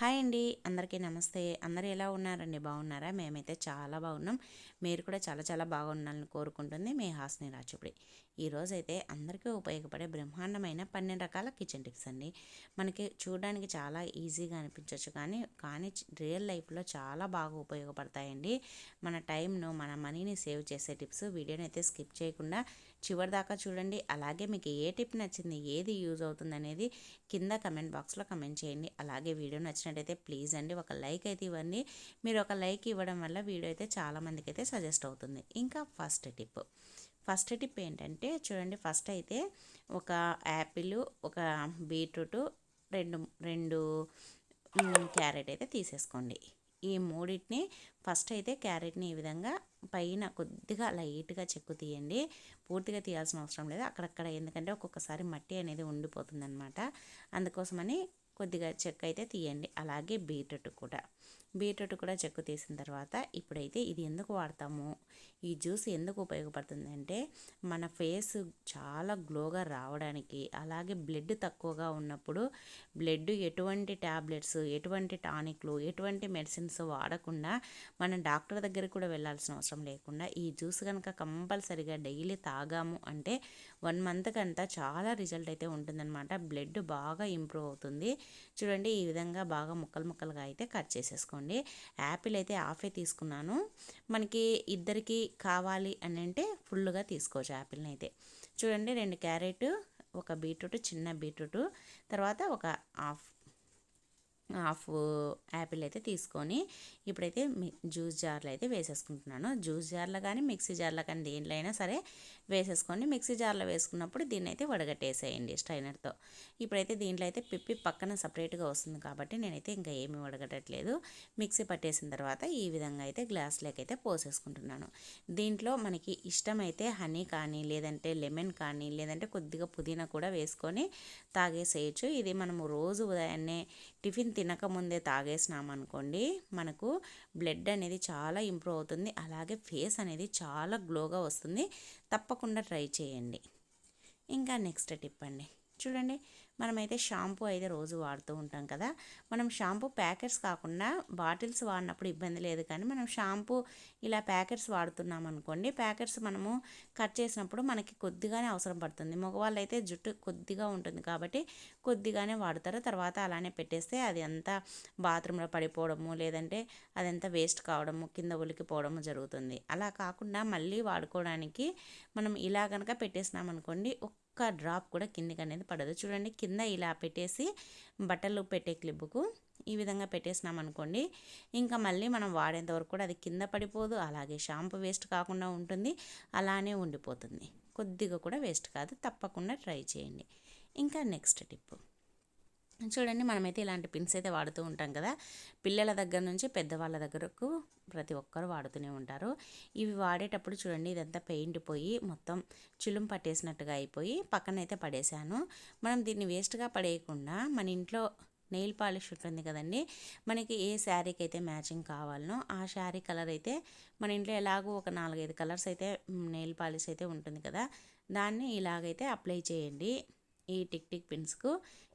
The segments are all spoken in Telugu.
హాయ్ అండి. అందరికీ నమస్తే. అందరు ఎలా ఉన్నారండి? బాగున్నారా? మేమైతే చాలా బాగున్నాం. మీరు కూడా చాలా చాలా బాగున్నాలని కోరుకుంటుంది మీ హాస్ని రాచుపుడి ఈరోజు అయితే అందరికీ ఉపయోగపడే బ్రహ్మాండమైన పన్నెండు రకాల కిచెన్ టిప్స్ అండి. మనకి చూడడానికి చాలా ఈజీగా అనిపించవచ్చు కానీ కానీ రియల్ లైఫ్లో చాలా బాగా ఉపయోగపడతాయండి. మన టైంను మన మనీని సేవ్ చేసే టిప్స్ వీడియోని అయితే స్కిప్ చేయకుండా చివరి దాకా చూడండి. అలాగే మీకు ఏ టిప్ నచ్చింది ఏది యూజ్ అవుతుంది అనేది కింద కమెంట్ బాక్స్లో కమెంట్ చేయండి. అలాగే వీడియో నచ్చినట్టయితే ప్లీజ్ అండి ఒక లైక్ అయితే ఇవ్వండి. మీరు ఒక లైక్ ఇవ్వడం వల్ల వీడియో అయితే చాలామందికి అయితే సజెస్ట్ అవుతుంది. ఇంకా ఫస్ట్ టిప్. ఫస్ట్ టిప్ ఏంటంటే చూడండి ఫస్ట్ అయితే ఒక యాపిల్ ఒక బీట్రూట్ రెండు రెండు క్యారెట్ అయితే తీసేసుకోండి. ఈ మూడింటిని ఫస్ట్ అయితే క్యారెట్ని ఈ విధంగా పైన కొద్దిగా లైట్గా చెక్కు తీయండి. పూర్తిగా తీయాల్సిన అవసరం లేదు. అక్కడక్కడ ఎందుకంటే ఒక్కొక్కసారి మట్టి అనేది ఉండిపోతుందనమాట అందుకోసమని కొద్దిగా చెక్క అయితే తీయండి. అలాగే బీట్రూట్ కూడా. బీట్రూట్ కూడా చెక్కు తీసిన తర్వాత ఇప్పుడైతే ఇది ఎందుకు వాడతాము? ఈ జ్యూస్ ఎందుకు ఉపయోగపడుతుందంటే మన ఫేస్ చాలా గ్లోగా రావడానికి అలాగే బ్లడ్ తక్కువగా ఉన్నప్పుడు బ్లడ్ ఎటువంటి ట్యాబ్లెట్స్ ఎటువంటి టానిక్లు ఎటువంటి మెడిసిన్స్ వాడకుండా మనం డాక్టర్ దగ్గరికి కూడా వెళ్ళాల్సిన అవసరం లేకుండా ఈ జ్యూస్ కనుక కంపల్సరిగా డైలీ తాగాము అంటే వన్ మంత్ కంతా చాలా రిజల్ట్ అయితే ఉంటుందన్నమాట. బ్లడ్ బాగా ఇంప్రూవ్ అవుతుంది. చూడండి ఈ విధంగా బాగా ముక్కలు ముక్కలుగా అయితే కట్ చేసేసుకోండి. యాపిల్ అయితే హాఫే తీసుకున్నాను. మనకి ఇద్దరికి కావాలి అని అంటే ఫుల్గా తీసుకోవచ్చు యాపిల్ని అయితే చూడండి రెండు క్యారెట్ ఒక బీట్రూట్ చిన్న బీట్రూట్ తర్వాత ఒక హాఫ్ హాఫ్ యాపిల్ అయితే తీసుకొని ఇప్పుడైతే జ్యూస్ జార్లో అయితే వేసేసుకుంటున్నాను. జ్యూస్ జార్లో కానీ మిక్సీ జార్లో కానీ దేంట్లో అయినా సరే వేసేసుకొని మిక్సీ జార్లో వేసుకున్నప్పుడు దీన్ని అయితే వడగట్టేసేయండి స్ట్రైనర్తో. ఇప్పుడైతే దీంట్లో అయితే పిప్పి పక్కన సపరేట్గా వస్తుంది కాబట్టి నేనైతే ఇంకా ఏమీ వడగట్టట్లేదు. మిక్సీ పట్టేసిన తర్వాత ఈ విధంగా అయితే గ్లాస్లోకి అయితే పోసేసుకుంటున్నాను. దీంట్లో మనకి ఇష్టమైతే హనీ కానీ లేదంటే లెమన్ కానీ లేదంటే కొద్దిగా పుదీనా కూడా వేసుకొని తాగేసేయచ్చు. ఇది మనము రోజు ఉదయాన్నే టిఫిన్ తినకముందే తాగేసినామనుకోండి మనకు బ్లడ్ అనేది చాలా ఇంప్రూవ్ అవుతుంది. అలాగే ఫేస్ అనేది చాలా గ్లోగా వస్తుంది. తప్పకుండా ట్రై చేయండి. ఇంకా నెక్స్ట్ టిప్ అండి. చూడండి మనమైతే షాంపూ అయితే రోజు వాడుతూ ఉంటాం కదా. మనం షాంపూ ప్యాకెట్స్ కాకుండా బాటిల్స్ వాడినప్పుడు ఇబ్బంది లేదు. కానీ మనం షాంపూ ఇలా ప్యాకెట్స్ వాడుతున్నాం అనుకోండి ప్యాకెట్స్ మనము కట్ చేసినప్పుడు మనకి కొద్దిగానే అవసరం పడుతుంది. మగవాళ్ళు అయితే జుట్టు కొద్దిగా ఉంటుంది కాబట్టి కొద్దిగానే వాడతారు. తర్వాత అలానే పెట్టేస్తే అది అంతా బాత్రూంలో పడిపోవడము లేదంటే అదంతా వేస్ట్ కావడము కింద ఉలికిపోవడము జరుగుతుంది. అలా కాకుండా మళ్ళీ వాడుకోవడానికి మనం ఇలా కనుక పెట్టేసినాం అనుకోండి ఒక్క డ్రాప్ కూడా కిందికి అనేది పడదు. చూడండి కింద ఇలా పెట్టేసి బట్టలు పెట్టే క్లిబ్బుకు ఈ విధంగా పెట్టేసినాం అనుకోండి ఇంకా మళ్ళీ మనం వాడేంత వరకు కూడా అది కింద పడిపోదు అలాగే షాంపూ వేస్ట్ కాకుండా ఉంటుంది అలానే ఉండిపోతుంది. కొద్దిగా కూడా వేస్ట్ కాదు తప్పకుండా ట్రై చేయండి. ఇంకా నెక్స్ట్ టిప్ చూడండి మనమైతే ఇలాంటి పిన్స్ అయితే వాడుతూ ఉంటాం కదా. పిల్లల దగ్గర నుంచి పెద్దవాళ్ళ దగ్గరకు ప్రతి ఒక్కరు వాడుతూనే ఉంటారు. ఇవి వాడేటప్పుడు చూడండి ఇదంతా పెయింట్ పోయి మొత్తం చులుం పట్టేసినట్టుగా అయిపోయి పక్కనైతే పడేశాను. మనం దీన్ని వేస్ట్గా పడేయకుండా మన ఇంట్లో నెయిల్ పాలిష్ ఉంటుంది కదండి మనకి ఏ శారీకి అయితే మ్యాచింగ్ కావాలనో ఆ శారీ కలర్ అయితే మన ఇంట్లో ఎలాగో ఒక నాలుగైదు కలర్స్ అయితే నెయిల్ పాలిష్ అయితే ఉంటుంది కదా దాన్ని ఇలాగైతే అప్లై చేయండి ఈ టిక్ టిక్ పిన్స్కు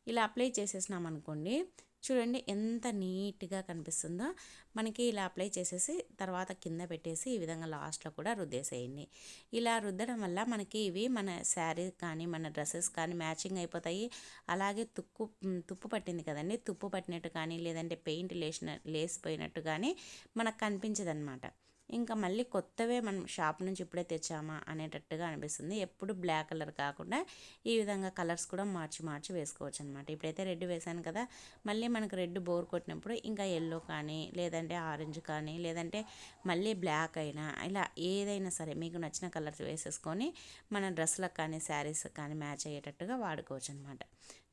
ఇలా అప్లై చేసేసినాం అనుకోండి చూడండి ఎంత నీట్గా కనిపిస్తుందో. మనకి ఇలా అప్లై చేసేసి తర్వాత కింద పెట్టేసి ఈ విధంగా లాస్ట్లో కూడా రుద్దేసేయండి. ఇలా రుద్దడం వల్ల మనకి ఇవి మన శారీ కానీ మన డ్రెస్సెస్ కానీ మ్యాచింగ్ అయిపోతాయి. అలాగే తుక్కు తుప్పు పట్టింది కదండి తుప్పు పట్టినట్టు కానీ లేదంటే పెయింట్ లేసిన లేసిపోయినట్టు కానీ మనకు కనిపించదన్నమాట. ఇంకా మళ్ళీ కొత్తవే మనం షాప్ నుంచి ఇప్పుడే తెచ్చామా అనేటట్టుగా అనిపిస్తుంది. ఎప్పుడు బ్లాక్ కలర్ కాకుండా ఈ విధంగా కలర్స్ కూడా మార్చి మార్చి వేసుకోవచ్చు అనమాట ఇప్పుడైతే రెడ్ వేసాను కదా మళ్ళీ మనకు రెడ్ బోర్ కొట్టినప్పుడు ఇంకా ఎల్లో కానీ లేదంటే ఆరెంజ్ కానీ లేదంటే మళ్ళీ బ్లాక్ అయినా ఇలా ఏదైనా సరే మీకు నచ్చిన కలర్స్ వేసేసుకొని మన డ్రెస్లకు కానీ శారీస్ కానీ మ్యాచ్ అయ్యేటట్టుగా వాడుకోవచ్చు అనమాట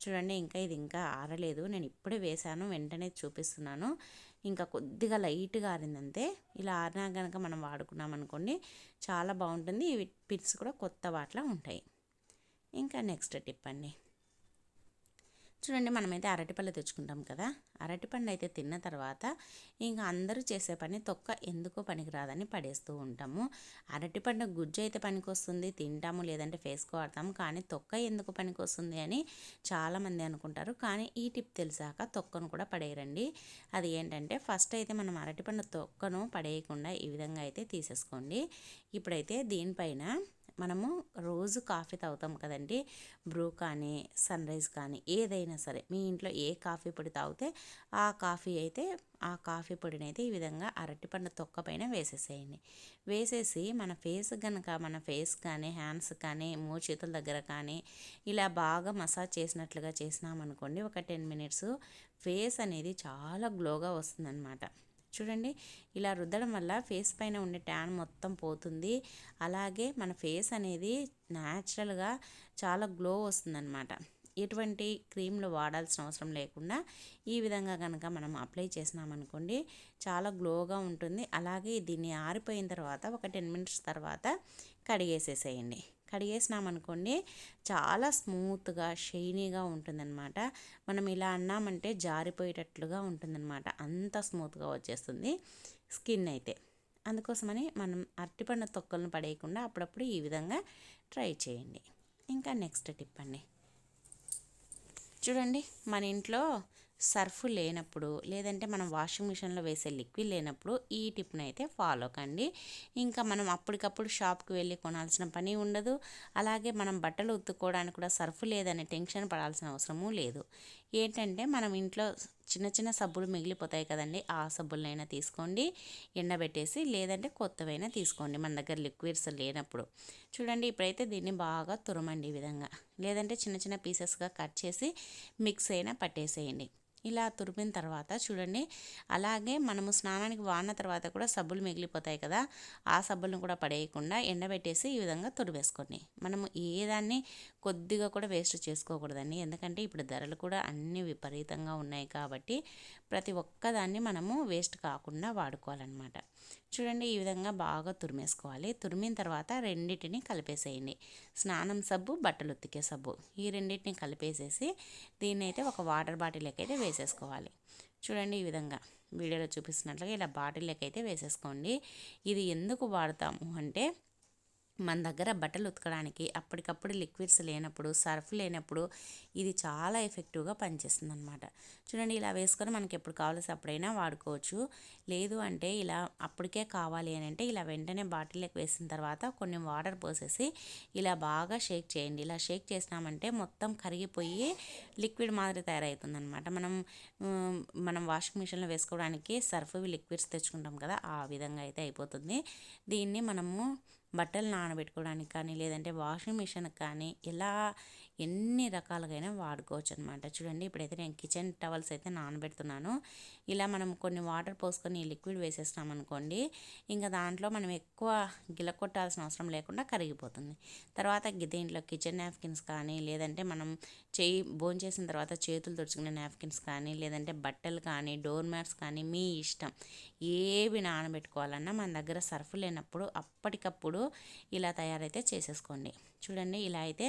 చూడండి ఇంకా ఇది ఇంకా ఆరలేదు. నేను ఇప్పుడే వేశాను వెంటనే చూపిస్తున్నాను. ఇంకా కొద్దిగా లైట్గా ఆరిందంతే ఇలా ఆరినా కనుక మనం వాడుకున్నాం అనుకోండి చాలా బాగుంటుంది. ఇవి పిట్స్ కూడా కొత్త వాటిలా ఉంటాయి. ఇంకా నెక్స్ట్ టిప్ అండి. చూడండి మనమైతే అరటిపళ్ళు తెచ్చుకుంటాం కదా. అరటిపండు అయితే తిన్న తర్వాత ఇంకా అందరూ చేసే పని తొక్క ఎందుకో పనికిరాదని పడేస్తూ ఉంటాము. అరటిపండు గుజ్జు అయితే పనికొస్తుంది తింటాము లేదంటే ఫేస్కు వాడతాము కానీ తొక్క ఎందుకు పనికొస్తుంది అని చాలామంది అనుకుంటారు. కానీ ఈ టిప్ తెలిసాక తొక్కను కూడా పడేయరండి. అది ఏంటంటే ఫస్ట్ అయితే మనం అరటిపండు తొక్కను పడేయకుండా ఈ విధంగా అయితే తీసేసుకోండి. ఇప్పుడైతే దీనిపైన మనము రోజు కాఫీ తాగుతాం కదండి. బ్రూ కానీ సన్ రైజ్ కానీ ఏదైనా సరే మీ ఇంట్లో ఏ కాఫీ పొడి తాగితే ఆ కాఫీ అయితే ఆ కాఫీ పొడిని అయితే ఈ విధంగా అరటిపండు తొక్క పైన వేసేసేయండి. వేసేసి మన ఫేస్ కనుక మన ఫేస్ కానీ హ్యాండ్స్ కానీ మూచేతుల దగ్గర కానీ ఇలా బాగా మసాజ్ చేసినట్లుగా చేసినామనుకోండి ఒక టెన్ మినిట్స్ ఫేస్ అనేది చాలా గ్లోగా వస్తుందన్నమాట. చూడండి ఇలా రుద్దడం వల్ల ఫేస్ పైన ఉండే ట్యాన్ మొత్తం పోతుంది. అలాగే మన ఫేస్ అనేది న్యాచురల్గా చాలా గ్లో వస్తుందన్నమాట. ఎటువంటి క్రీమ్లు వాడాల్సిన అవసరం లేకుండా ఈ విధంగా కనుక మనం అప్లై చేసినామనుకోండి చాలా గ్లోగా ఉంటుంది. అలాగే దీన్ని ఆరిపోయిన తర్వాత ఒక టెన్ మినిట్స్ తర్వాత కడిగేసేసేయండి. కడిగేసినామనుకోండి చాలా స్మూత్గా షైనీగా ఉంటుందన్నమాట. మనం ఇలా అన్నామంటే జారిపోయేటట్లుగా ఉంటుందన్నమాట. అంత స్మూత్గా వచ్చేస్తుంది స్కిన్ అయితే. అందుకోసమని మనం అరటిపండు తొక్కలను పడేయకుండా అప్పుడప్పుడు ఈ విధంగా ట్రై చేయండి. ఇంకా నెక్స్ట్ టిప్ అండి చూడండి మన ఇంట్లో సర్ఫ్ లేనప్పుడు లేదంటే మనం వాషింగ్ మిషన్లో వేసే లిక్విడ్ లేనప్పుడు ఈ టిప్ని అయితే ఫాలో కండి. ఇంకా మనం అప్పటికప్పుడు షాప్కి వెళ్ళి కొనాల్సిన పని ఉండదు. అలాగే మనం బట్టలు ఉత్తుకోవడానికి కూడా సర్ఫ్ లేదనే టెన్షన్ పడాల్సిన అవసరము లేదు. ఏంటంటే మనం ఇంట్లో చిన్న చిన్న సబ్బులు మిగిలిపోతాయి కదండి. ఆ సబ్బులనైనా తీసుకోండి ఎండబెట్టేసి లేదంటే కొత్తవైనా తీసుకోండి మన దగ్గర లిక్విడ్స్ లేనప్పుడు. చూడండి ఇప్పుడైతే దీన్ని బాగా తురమండి ఈ విధంగా. లేదంటే చిన్న చిన్న పీసెస్గా కట్ చేసి మిక్స్ అయినా పట్టేసేయండి. ఇలా తురిమిన తర్వాత చూడండి అలాగే మనము స్నానానికి వాడిన తర్వాత కూడా సబ్బులు మిగిలిపోతాయి కదా ఆ సబ్బులను కూడా పడేయకుండా ఎండబెట్టేసి ఈ విధంగా తురివేసుకోండి మనము ఏదాన్ని కొద్దిగా కూడా వేస్ట్ చేసుకోకూడదండి. ఎందుకంటే ఇప్పుడు ధరలు కూడా అన్ని విపరీతంగా ఉన్నాయి కాబట్టి ప్రతి ఒక్కదాన్ని మనము వేస్ట్ కాకుండా వాడుకోవాలన్నమాట. చూడండి ఈ విధంగా బాగా తురిమేసుకోవాలి. తురిమిన తర్వాత రెండింటిని కలిపేసేయండి. స్నానం సబ్బు బట్టలు ఉతికే సబ్బు. ఈ రెండింటిని కలిపేసేసి దీన్ని అయితే ఒక వాటర్ బాటిల్కి అయితే వేసేసుకోవాలి. చూడండి ఈ విధంగా వీడియోలో చూపిస్తున్నట్లుగా ఇలా బాటిల్లోకి అయితే వేసేసుకోండి. ఇది ఎందుకు వాడతాము అంటే మన దగ్గర బట్టలు ఉతకడానికి అప్పటికప్పుడు లిక్విడ్స్ లేనప్పుడు సర్ఫ్ లేనప్పుడు ఇది చాలా ఎఫెక్టివ్గా పనిచేస్తుంది అనమాట చూడండి ఇలా వేసుకొని మనకి ఎప్పుడు కావాల్సి అప్పుడైనా వాడుకోవచ్చు. లేదు అంటే ఇలా అప్పటికే కావాలి అని అంటే ఇలా వెంటనే బాటిల్లోకి వేసిన తర్వాత కొన్ని వాటర్ పోసేసి ఇలా బాగా షేక్ చేయండి. ఇలా షేక్ చేసినామంటే మొత్తం కరిగిపోయి లిక్విడ్ మాదిరి తయారవుతుంది అనమాట మనం మనం వాషింగ్ మిషన్లో వేసుకోవడానికి సర్ఫ్ లిక్విడ్స్ తెచ్చుకుంటాం కదా ఆ విధంగా అయితే అయిపోతుంది. దీన్ని మనము బట్టలు నానబెట్టుకోవడానికి కానీ లేదంటే వాషింగ్ మిషన్కి కానీ ఇలా ఎన్ని రకాలుగైనా వాడుకోవచ్చు అనమాట చూడండి ఇప్పుడైతే నేను కిచెన్ టవల్స్ అయితే నానబెడుతున్నాను. ఇలా మనం కొన్ని వాటర్ పోసుకొని లిక్విడ్ వేసేసినాం అనుకోండి ఇంకా దాంట్లో మనం ఎక్కువ గిలకొట్టాల్సిన అవసరం లేకుండా కరిగిపోతుంది. తర్వాత దీంట్లో కిచెన్ నాప్కిన్స్ కానీ లేదంటే మనం చేయి బోన్ చేసిన తర్వాత చేతులు తుడుచుకునే నాప్కిన్స్ కానీ లేదంటే బట్టలు కానీ డోర్ మ్యాట్స్ కానీ మీ ఇష్టం. ఏవి నానబెట్టుకోవాలన్నా మన దగ్గర సర్ఫ్ లేనప్పుడు అప్పటికప్పుడు ఇలా తయారైతే చేసేసుకోండి. చూడండి ఇలా అయితే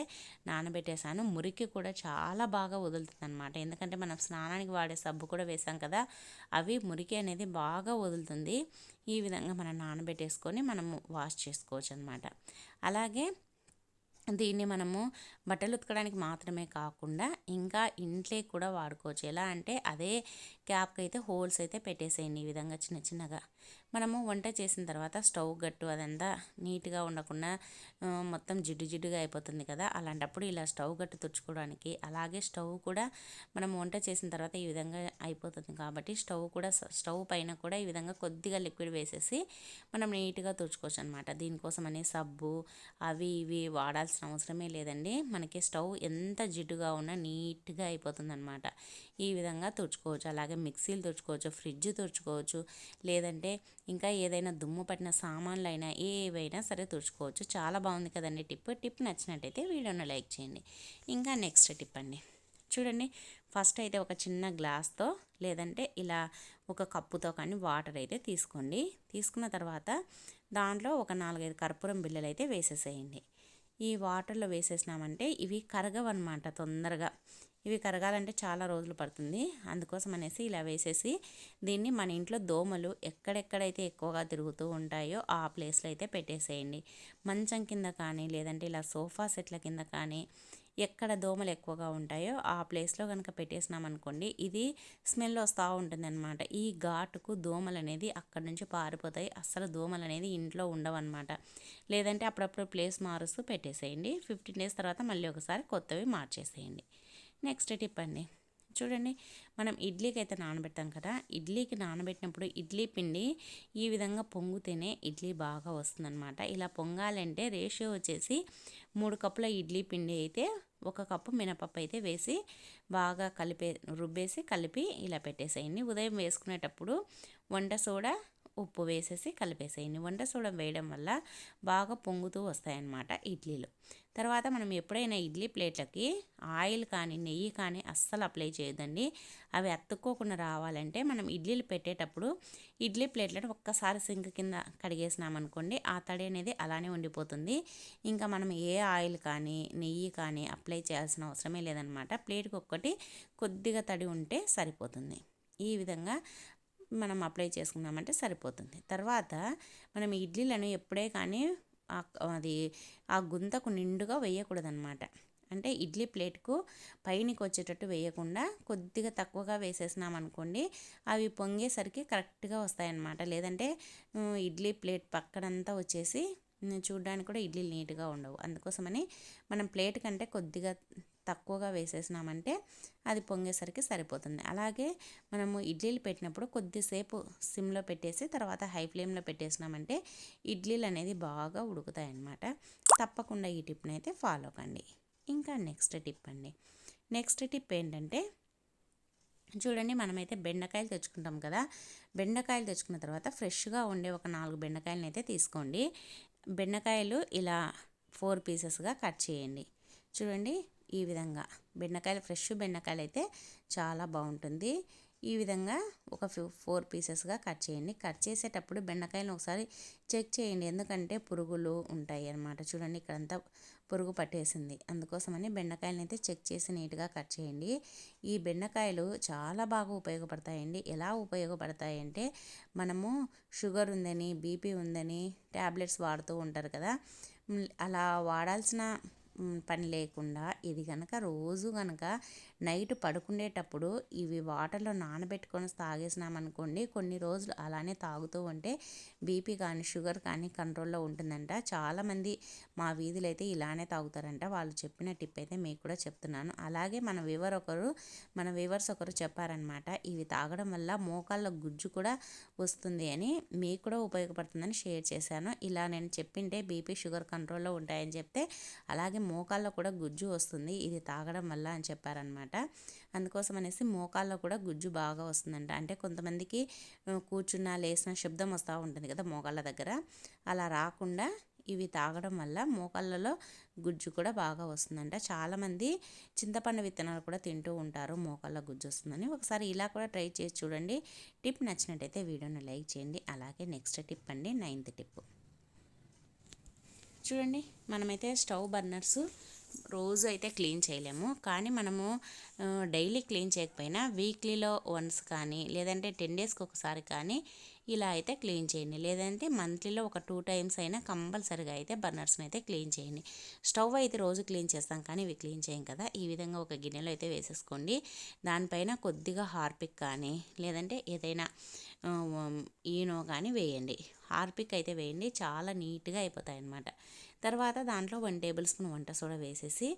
నానబెట్టేసాను మురికి కూడా చాలా బాగా వదులుతుంది అనమాట ఎందుకంటే మనం స్నానానికి వాడే సబ్బు కూడా వేసాం కదా అవి మురికి అనేది బాగా వదులుతుంది. ఈ విధంగా మనం నానబెట్టేసుకొని మనము వాష్ చేసుకోవచ్చు అనమాట అలాగే దీన్ని మనము బట్టలు ఉతకడానికి మాత్రమే కాకుండా ఇంకా ఇంట్లో కూడా వాడుకోవచ్చు. ఎలా అంటే అదే క్యాప్కి అయితే హోల్స్ అయితే పెట్టేసేయండి ఈ విధంగా చిన్న చిన్నగా. మనము వంట చేసిన తర్వాత స్టవ్ గట్టు అదంతా నీట్గా ఉండకుండా మొత్తం జిడ్డు జిడ్డుగా అయిపోతుంది కదా. అలాంటప్పుడు ఇలా స్టవ్ గట్టు తుడుచుకోవడానికి అలాగే స్టవ్ కూడా మనం వంట చేసిన తర్వాత ఈ విధంగా అయిపోతుంది కాబట్టి స్టవ్ కూడా స్టవ్ పైన కూడా ఈ విధంగా కొద్దిగా లిక్విడ్ వేసేసి మనం నీట్గా తుడుచుకోవచ్చు అనమాట దీనికోసం అనే సబ్బు అవి ఇవి వాడాల్సిన అవసరమే లేదండి. మనకి స్టవ్ ఎంత జిడ్డుగా ఉన్నా నీట్గా అయిపోతుందనమాట ఈ విధంగా తుడుచుకోవచ్చు. అలాగే మిక్సీలు తుడుచుకోవచ్చు ఫ్రిడ్జ్ తుడుచుకోవచ్చు లేదంటే ఇంకా ఏదైనా దుమ్ము పట్టిన సామాన్లు అయినా ఏవైనా సరే తుడుచుకోవచ్చు. చాలా బాగుంది కదండి టిప్. టిప్ నచ్చినట్టయితే వీడియోను లైక్ చేయండి. ఇంకా నెక్స్ట్ టిప్ అండి. చూడండి ఫస్ట్ అయితే ఒక చిన్న గ్లాస్తో లేదంటే ఇలా ఒక కప్పుతో కానీ వాటర్ అయితే తీసుకోండి. తీసుకున్న తర్వాత దాంట్లో ఒక నాలుగైదు కర్పూరం బిళ్ళలు అయితే వేసేసేయండి. ఈ వాటర్లో వేసేసినామంటే ఇవి కరగవన్నమాట తొందరగా. ఇవి కరగాలంటే చాలా రోజులు పడుతుంది. అందుకోసం అనేసి ఇలా వేసేసి దీన్ని మన ఇంట్లో దోమలు ఎక్కడెక్కడైతే ఎక్కువగా తిరుగుతూ ఉంటాయో ఆ ప్లేస్లో అయితే పెట్టేసేయండి. మంచం కింద కానీ లేదంటే ఇలా సోఫా సెట్ల కింద కానీ ఎక్కడ దోమలు ఎక్కువగా ఉంటాయో ఆ ప్లేస్లో కనుక పెట్టేసినాం అనుకోండి ఇది స్మెల్ వస్తూ ఉంటుంది అనమాట ఈ ఘాటుకు దోమలు అనేది అక్కడి నుంచి పారిపోతాయి. అస్సలు దోమలు అనేది ఇంట్లో ఉండవన్నమాట. లేదంటే అప్పుడప్పుడు ప్లేస్ మారుస్తూ పెట్టేసేయండి. ఫిఫ్టీన్ డేస్ తర్వాత మళ్ళీ ఒకసారి కొత్తవి మార్చేసేయండి. నెక్స్ట్ టిప్ అండి. చూడండి మనం ఇడ్లీకి అయితే నానబెట్టాం కదా ఇడ్లీకి నానబెట్టినప్పుడు ఇడ్లీ పిండి ఈ విధంగా పొంగితేనే ఇడ్లీ బాగా వస్తుందన్నమాట. ఇలా పొంగాలంటే రేషియో వచ్చేసి మూడు కప్పుల ఇడ్లీ పిండి అయితే ఒక కప్పు మినపప్పు అయితే వేసి బాగా కలిపే రుబ్బేసి కలిపి ఇలా పెట్టేసేయండి. ఉదయం వేసుకునేటప్పుడు వంట సోడా ఉప్పు వేసేసి కలిపేసేయండి. వంట సోడా వేయడం వల్ల బాగా పొంగుతూ వస్తాయన్నమాట ఇడ్లీలు. తర్వాత మనం ఎప్పుడైనా ఇడ్లీ ప్లేట్లకి ఆయిల్ కానీ నెయ్యి కానీ అస్సలు అప్లై చేయదండి అవి అతుక్కోకుండా రావాలంటే మనం ఇడ్లీలు పెట్టేటప్పుడు ఇడ్లీ ప్లేట్లను ఒక్కసారి సింక్ కింద కడిగేసినామనుకోండి ఆ తడి అనేది అలానే ఉండిపోతుంది. ఇంకా మనం ఏ ఆయిల్ కానీ నెయ్యి కానీ అప్లై చేయాల్సిన అవసరమే లేదనమాట. ప్లేట్కి ఒక్కటి కొద్దిగా తడి ఉంటే సరిపోతుంది. ఈ విధంగా మనం అప్లై చేసుకున్నామంటే సరిపోతుంది. తర్వాత మనం ఇడ్లీలను ఎప్పుడే కానీ అది ఆ గుంతకు నిండుగా వేయకూడదనమాట అంటే ఇడ్లీ ప్లేట్కు పైనకి వచ్చేటట్టు వేయకుండా కొద్దిగా తక్కువగా వేసేసినాం అనుకోండి అవి పొంగేసరికి కరెక్ట్గా వస్తాయన్నమాట. లేదంటే ఇడ్లీ ప్లేట్ పక్కనంతా వచ్చేసి చూడడానికి కూడా ఇడ్లీ నీట్గా ఉండవు. అందుకోసమని మనం ప్లేట్ కంటే కొద్దిగా తక్కువగా వేసేసినామంటే అది పొంగేసరికి సరిపోతుంది. అలాగే మనము ఇడ్లీలు పెట్టినప్పుడు కొద్దిసేపు సిమ్లో పెట్టేసి తర్వాత హై ఫ్లేమ్లో పెట్టేసినామంటే ఇడ్లీలు అనేది బాగా ఉడుకుతాయి అన్నమాట తప్పకుండా ఈ టిప్ని అయితే ఫాలో కండి. ఇంకా నెక్స్ట్ టిప్ అండి. నెక్స్ట్ టిప్ ఏంటంటే చూడండి మనమైతే బెండకాయలు తెచ్చుకుంటాం కదా. బెండకాయలు తెచ్చుకున్న తర్వాత ఫ్రెష్గా ఉండే ఒక నాలుగు బెండకాయలను అయితే తీసుకోండి. బెండకాయలు ఇలా ఫోర్ పీసెస్గా కట్ చేయండి. చూడండి ఈ విధంగా. బెండకాయలు ఫ్రెష్ బెండకాయలు అయితే చాలా బాగుంటుంది. ఈ విధంగా ఒక ఫోర్ పీసెస్గా కట్ చేయండి. కట్ చేసేటప్పుడు బెండకాయలను ఒకసారి చెక్ చేయండి. ఎందుకంటే పురుగులు ఉంటాయి అన్నమాట. చూడండి ఇక్కడంతా పురుగు పట్టేసింది. అందుకోసమని బెండకాయలను అయితే చెక్ చేసి నీట్గా కట్ చేయండి. ఈ బెండకాయలు చాలా బాగా ఉపయోగపడతాయండి. ఎలా ఉపయోగపడతాయి అంటే మనము షుగర్ ఉందని బీపీ ఉందని ట్యాబ్లెట్స్ వాడుతూ ఉంటారు కదా. అలా వాడాల్సిన పని లేకుండా ఇది కనుక రోజు కనుక నైట్ పడుకునేటప్పుడు ఇవి వాటర్లో నానబెట్టుకొని తాగేసినామనుకోండి కొన్ని రోజులు అలానే తాగుతూ ఉంటే బీపీ కానీ షుగర్ కానీ కంట్రోల్లో ఉంటుందంట. చాలామంది మా వీధిలో అయితే ఇలానే తాగుతారంట. వాళ్ళు చెప్పిన టిప్ అయితే మీకు కూడా చెప్తున్నాను. అలాగే మన వివర్ ఒకరు మన వివర్స్ ఒకరు చెప్పారనమాట ఇవి తాగడం వల్ల మోకాళ్ళ గుజ్జు కూడా వస్తుంది అని మీకు కూడా ఉపయోగపడుతుందని షేర్ చేశాను. ఇలా నేను చెప్పింటే బీపీ షుగర్ కంట్రోల్లో ఉంటాయని చెప్తే అలాగే మోకాల్లో కూడా గుజ్జు వస్తుంది ఇది తాగడం వల్ల అని చెప్పారనమాట. అందుకోసం అనేసి మోకాల్లో కూడా గుజ్జు బాగా వస్తుందంట. అంటే కొంతమందికి కూర్చున్న లేసిన శబ్దం వస్తూ ఉంటుంది కదా మోకాళ్ళ దగ్గర. అలా రాకుండా ఇవి తాగడం వల్ల మోకాళ్ళలో గుజ్జు కూడా బాగా వస్తుందంట. చాలామంది చింతపండు విత్తనాలు కూడా తింటూ ఉంటారు మోకాళ్ళ గుజ్జు వస్తుందని. ఒకసారి ఇలా కూడా ట్రై చేసి చూడండి. టిప్ నచ్చినట్టయితే వీడియోని లైక్ చేయండి. అలాగే నెక్స్ట్ టిప్ అండి నైన్త్ టిప్. చూడండి మనమైతే స్టవ్ బర్నర్స్ రోజు అయితే క్లీన్ చేయలేము. కానీ మనము డైలీ క్లీన్ చేయకపోయినా వీక్లీలో వన్స్ కానీ లేదంటే టెన్ డేస్కి ఒకసారి కానీ ఇలా అయితే క్లీన్ చేయండి. లేదంటే మంత్లీలో ఒక టూ టైమ్స్ అయినా కంపల్సరిగా అయితే బర్నర్స్ని అయితే క్లీన్ చేయండి. స్టవ్ అయితే రోజు క్లీన్ చేస్తాం కానీ ఇవి క్లీన్ చేయం కదా. ఈ విధంగా ఒక గిన్నెలో అయితే వేసేసుకోండి. దానిపైన కొద్దిగా హార్పిక్ కానీ లేదంటే ఏదైనా ఈనో కానీ వేయండి. హార్పిక్ అయితే వేయండి. చాలా నీట్గా అయిపోతాయి అన్నమాట తర్వాత దాంట్లో వన్ టేబుల్ స్పూన్ వంట సోడా వేసేసి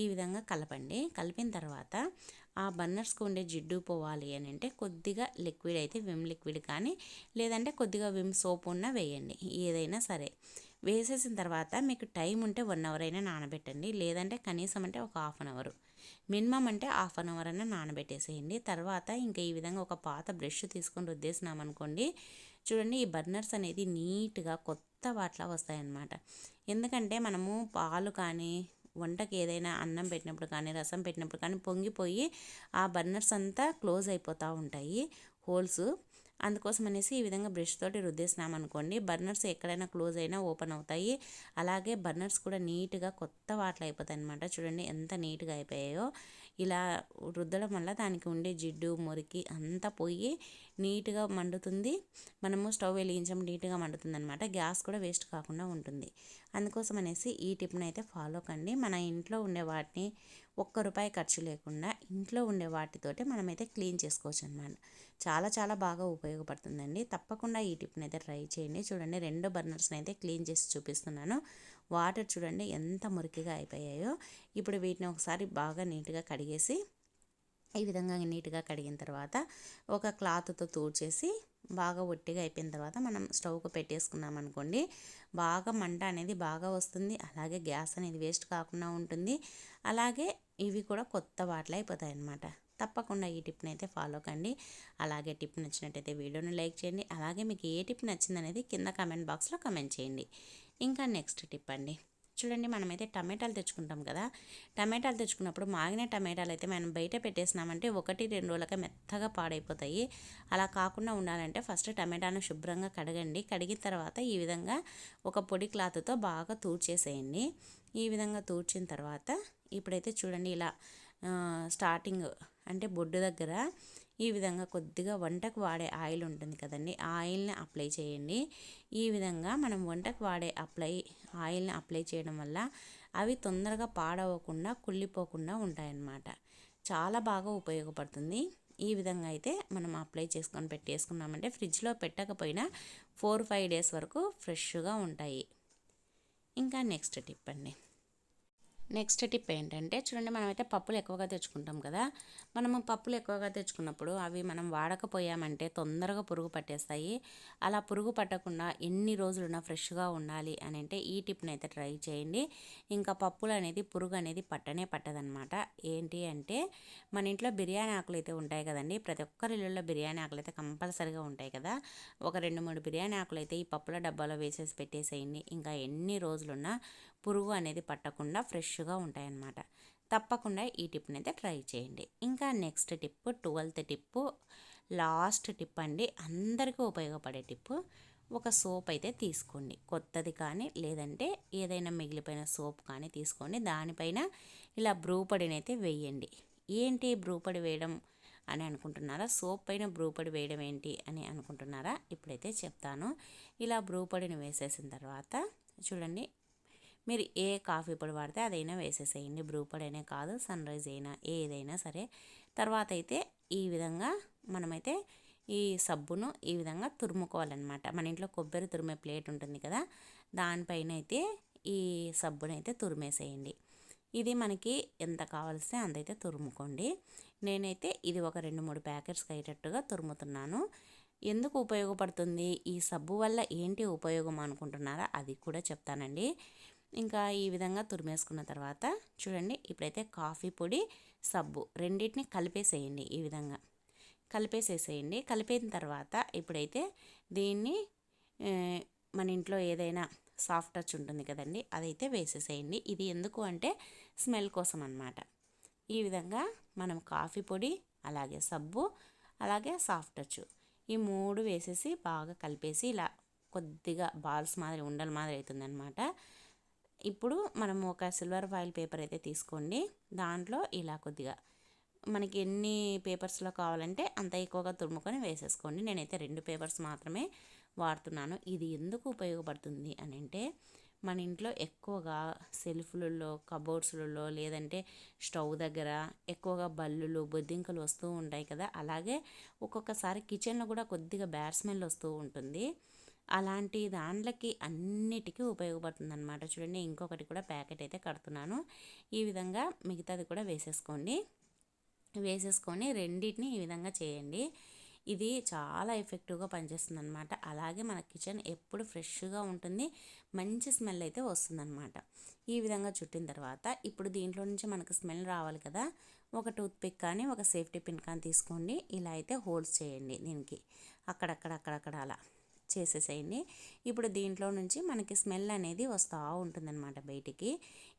ఈ విధంగా కలపండి. కలిపిన తర్వాత ఆ బన్నర్స్కి ఉండే జిడ్డు పోవాలి అని అంటే కొద్దిగా లిక్విడ్ అయితే విమ్ లిక్విడ్ కానీ లేదంటే కొద్దిగా విమ్ సోప్ ఉన్న వేయండి ఏదైనా సరే. వేసేసిన తర్వాత మీకు టైం ఉంటే వన్ అవర్ అయినా నానబెట్టండి లేదంటే కనీసం అంటే ఒక హాఫ్ అన్ అవర్. మినిమం అంటే హాఫ్ అన్ అవర్ అయినా నానబెట్టేసేయండి. తర్వాత ఇంకా ఈ విధంగా ఒక పాత బ్రష్ తీసుకొని రుద్దేసినామనుకోండి చూడండి ఈ బర్నర్స్ అనేది నీట్గా కొత్త వాట్లా వస్తాయన్నమాట. ఎందుకంటే మనము పాలు కానీ వంటకి ఏదైనా అన్నం పెట్టినప్పుడు కానీ రసం పెట్టినప్పుడు కానీ పొంగిపోయి ఆ బర్నర్స్ అంతా క్లోజ్ అయిపోతూ ఉంటాయి హోల్స్. అందుకోసం అనేసి ఈ విధంగా బ్రష్ తోటి రుద్దేసినాం అనుకోండి బర్నర్స్ ఎక్కడైనా క్లోజ్ అయినా ఓపెన్ అవుతాయి. అలాగే బర్నర్స్ కూడా నీట్గా కొత్త వాటలు అయిపోతాయి అనమాట చూడండి ఎంత నీట్గా అయిపోయాయో. ఇలా రుద్దడం వల్ల దానికి ఉండే జిడ్డు మురికి అంతా పోయి నీట్గా మండుతుంది. మనము స్టవ్ వెలిగించడం నీట్గా మండుతుంది అనమాట గ్యాస్ కూడా వేస్ట్ కాకుండా ఉంటుంది. అందుకోసం అనేసి ఈ టిప్ని అయితే ఫాలో కండి. మన ఇంట్లో ఉండే వాటిని ఒక్క రూపాయి ఖర్చు లేకుండా ఇంట్లో ఉండే వాటితోటి మనమైతే క్లీన్ చేసుకోవచ్చు అనమాట చాలా చాలా బాగా ఉపయోగపడుతుందండి. తప్పకుండా ఈ టిప్ని అయితే ట్రై చేయండి. చూడండి రెండు బర్నర్స్ని అయితే క్లీన్ చేసి చూపిస్తున్నాను. వాటర్ చూడండి ఎంత మురికిగా అయిపోయాయో. ఇప్పుడు వీటిని ఒకసారి బాగా నీట్గా కడిగేసి ఈ విధంగా నీట్గా కడిగిన తర్వాత ఒక క్లాత్తో తూడ్చేసి బాగా ఒట్టిగా అయిపోయిన తర్వాత మనం స్టవ్కు పెట్టేసుకున్నాం అనుకోండి బాగా మంట అనేది బాగా వస్తుంది. అలాగే గ్యాస్ అనేది వేస్ట్ కాకుండా ఉంటుంది. అలాగే ఇవి కూడా కొత్త వాటిలో అయిపోతాయి అన్నమాట. తప్పకుండా ఈ టిప్ని అయితే ఫాలో కండి. అలాగే టిప్ నచ్చినట్టయితే వీడియోని లైక్ చేయండి. అలాగే మీకు ఏ టిప్ నచ్చిందనేది కింద కమెంట్ బాక్స్లో కమెంట్ చేయండి. ఇంకా నెక్స్ట్ టిప్ అండి. చూడండి మనమైతే టమాటాలు తెచ్చుకుంటాం కదా. టమాటాలు తెచ్చుకున్నప్పుడు మాగిన టమాటాలు అయితే మనం బయట పెట్టేసినామంటే ఒకటి రెండు రోజులకి మెత్తగా పాడైపోతాయి. అలా కాకుండా ఉండాలంటే ఫస్ట్ టమాటాను శుభ్రంగా కడగండి. కడిగిన తర్వాత ఈ విధంగా ఒక పొడి క్లాత్తో బాగా తూడ్చేసేయండి. ఈ విధంగా తూడ్చిన తర్వాత ఇప్పుడైతే చూడండి ఇలా స్టార్టింగ్ అంటే బొడ్డు దగ్గర ఈ విధంగా కొద్దిగా వంటకు వాడే ఆయిల్ ఉంటుంది కదండి ఆయిల్ని అప్లై చేయండి. ఈ విధంగా మనం వంటకు వాడే అప్లై ఆయిల్ని అప్లై చేయడం వల్ల అవి తొందరగా పాడవకుండా కుళ్ళిపోకుండా ఉంటాయన్నమాట. చాలా బాగా ఉపయోగపడుతుంది. ఈ విధంగా అయితే మనం అప్లై చేసుకొని పెట్టేసుకున్నామంటే ఫ్రిడ్జ్లో పెట్టకపోయినా ఫోర్ ఫైవ్ డేస్ వరకు ఫ్రెష్గా ఉంటాయి. ఇంకా నెక్స్ట్ టిప్ అండి. నెక్స్ట్ టిప్ ఏంటంటే చూడండి మనమైతే పప్పులు ఎక్కువగా తెచ్చుకుంటాం కదా. మనము పప్పులు ఎక్కువగా తెచ్చుకున్నప్పుడు అవి మనం వాడకపోయామంటే తొందరగా పురుగు పట్టేస్తాయి. అలా పురుగు పట్టకుండా ఎన్ని రోజులున్నా ఫ్రెష్గా ఉండాలి అని అంటే ఈ టిప్ని అయితే ట్రై చేయండి. ఇంకా పప్పులు అనేది పురుగు అనేది పట్టనే పట్టదనమాట ఏంటి అంటే మన ఇంట్లో బిర్యానీ ఆకులు అయితే ఉంటాయి కదండి. ప్రతి ఒక్కరి ఇళ్ళల్లో బిర్యానీ ఆకులు అయితే కంపల్సరీగా ఉంటాయి కదా. ఒక రెండు మూడు బిర్యానీ ఆకులు అయితే ఈ పప్పుల డబ్బాలో వేసేసి పెట్టేసేయండి. ఇంకా ఎన్ని రోజులున్నా పురుగు అనేది పట్టకుండా ఫ్రెష్గా ఉంటాయన్నమాట. తప్పకుండా ఈ టిప్ని అయితే ట్రై చేయండి. ఇంకా next tip twelfth tip last tip అండి. అందరికీ ఉపయోగపడే టిప్పు ఒక సోప్ అయితే తీసుకోండి. కొత్తది కానీ లేదంటే ఏదైనా మిగిలిపోయిన సోప్ కానీ తీసుకోండి. దానిపైన ఇలా బ్రూపడిని అయితే వేయండి. ఏంటి బ్రూపడి వేయడం అని అనుకుంటున్నారా? సోప్ పైన బ్రూపడి వేయడం ఏంటి అని అనుకుంటున్నారా? ఇప్పుడైతే చెప్తాను. ఇలా బ్రూపడిని వేసేసిన తర్వాత చూడండి మీరు ఏ కాఫీ పొడి వాడితే అదైనా వేసేసేయండి. బ్రూ పొడి అయినా కాదు సన్ రైజ్ అయినా ఏదైనా సరే. తర్వాత అయితే ఈ విధంగా మనమైతే ఈ సబ్బును ఈ విధంగా తురుముకోవాలన్నమాట. మన ఇంట్లో కొబ్బరి తురిమే ప్లేట్ ఉంటుంది కదా దానిపైన అయితే ఈ సబ్బును అయితే తురిమేసేయండి. ఇది మనకి ఎంత కావాల్స్తే అంతైతే తురుముకోండి. నేనైతే ఇది ఒక రెండు మూడు ప్యాకెట్స్కి అయ్యేటట్టుగా తురుముతున్నాను. ఎందుకు ఉపయోగపడుతుంది? ఈ సబ్బు వల్ల ఏంటి ఉపయోగం అనుకుంటున్నారా? అది కూడా చెప్తానండి. ఇంకా ఈ విధంగా తురిమేసుకున్న తర్వాత చూడండి ఇప్పుడైతే కాఫీ పొడి సబ్బు రెండింటిని కలిపేసేయండి ఈ విధంగా. కలిపేసేసేయండి. కలిపిన తర్వాత ఇప్పుడైతే దీన్ని మన ఇంట్లో ఏదైనా సాఫ్ట్ టచ్ ఉంటుంది కదండి అదైతే వేసేసేయండి. ఇది ఎందుకు అంటే స్మెల్ కోసం అనమాట ఈ విధంగా మనం కాఫీ పొడి అలాగే సబ్బు అలాగే సాఫ్ట్ టచ్ ఈ మూడు వేసేసి బాగా కలిపేసి ఇలా కొద్దిగా బాల్స్ మాదిరి ఉండల మాదిరి అవుతుందన్నమాట. ఇప్పుడు మనము ఒక సిల్వర్ ఫాయిల్ పేపర్ అయితే తీసుకోండి. దాంట్లో ఇలా కొద్దిగా మనకి ఎన్ని పేపర్స్లో కావాలంటే అంత ఎక్కువగా తురుముకొని వేసేసుకోండి. నేనైతే రెండు పేపర్స్ మాత్రమే వాడుతున్నాను. ఇది ఎందుకు ఉపయోగపడుతుంది అని అంటే మన ఇంట్లో ఎక్కువగా సెల్ఫ్లలో కబోర్డ్స్లలో లేదంటే స్టవ్ దగ్గర ఎక్కువగా బల్లులు బొద్దింకలు వస్తూ ఉంటాయి కదా. అలాగే ఒక్కొక్కసారి కిచెన్లో కూడా కొద్దిగా బ్యాడ్ స్మెల్ వస్తూ ఉంటుంది. అలాంటి దాంట్లకి అన్నిటికీ ఉపయోగపడుతుంది అనమాట చూడండి ఇంకొకటి కూడా ప్యాకెట్ అయితే కడుతున్నాను. ఈ విధంగా మిగతాది కూడా వేసేసుకోండి. వేసేసుకొని రెండింటిని ఈ విధంగా చేయండి. ఇది చాలా ఎఫెక్టివ్గా పనిచేస్తుంది అనమాట అలాగే మన కిచెన్ ఎప్పుడు ఫ్రెష్గా ఉంటుంది మంచి స్మెల్ అయితే వస్తుందన్నమాట. ఈ విధంగా చుట్టిన తర్వాత ఇప్పుడు దీంట్లో నుంచి మనకు స్మెల్ రావాలి కదా ఒక టూత్పిక్ కానీ ఒక సేఫ్టీ పిన్ కానీ తీసుకోండి. ఇలా అయితే హోల్స్ చేయండి దీనికి. అక్కడక్కడ అక్కడక్కడ అలా. చేసేసేయండి. ఇప్పుడు దీంట్లో నుంచి మనకి స్మెల్ అనేది వస్తూ ఉంటుందన్నమాట బయటికి.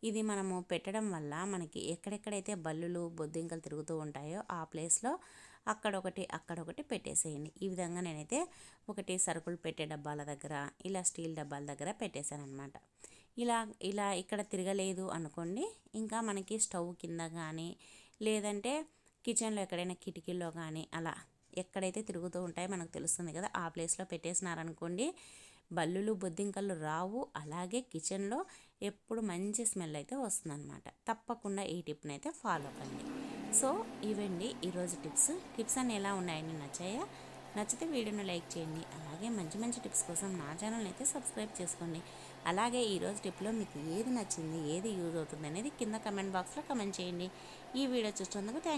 ఇది మనము పెట్టడం వల్ల మనకి ఎక్కడెక్కడైతే బల్లులు బొద్దింకలు తిరుగుతూ ఉంటాయో ఆ ప్లేస్లో అక్కడొకటి అక్కడొకటి పెట్టేసేయండి. ఈ విధంగా నేనైతే ఒకటి సరుకులు పెట్టే డబ్బాల దగ్గర ఇలా స్టీల్ డబ్బాల దగ్గర పెట్టేశాను అనమాట ఇలా ఇలా ఇక్కడ తిరగలేదు అనుకోండి ఇంకా మనకి స్టవ్ కింద కానీ లేదంటే కిచెన్లో ఎక్కడైనా కిటికీల్లో కానీ అలా ఎక్కడైతే తిరుగుతూ ఉంటాయో మనకు తెలుస్తుంది కదా ఆ ప్లేస్లో పెట్టేసినారనుకోండి బల్లులు బొద్దింకలు రావు. అలాగే కిచెన్లో ఎప్పుడు మంచి స్మెల్ అయితే వస్తుందన్నమాట. తప్పకుండా ఈ టిప్ని అయితే ఫాలో అవ్వండి. సో ఇవండి ఈరోజు టిప్స్. టిప్స్ అని ఎలా ఉన్నాయని నచ్చాయా? నచ్చితే వీడియోను లైక్ చేయండి. అలాగే మంచి మంచి టిప్స్ కోసం నా ఛానల్ని అయితే సబ్స్క్రైబ్ చేసుకోండి. అలాగే ఈరోజు టిప్లో మీకు ఏది నచ్చింది ఏది యూజ్ అవుతుంది అనేది కింద కమెంట్ బాక్స్లో కమెంట్ చేయండి. ఈ వీడియో చూసినందుకు థ్యాంక్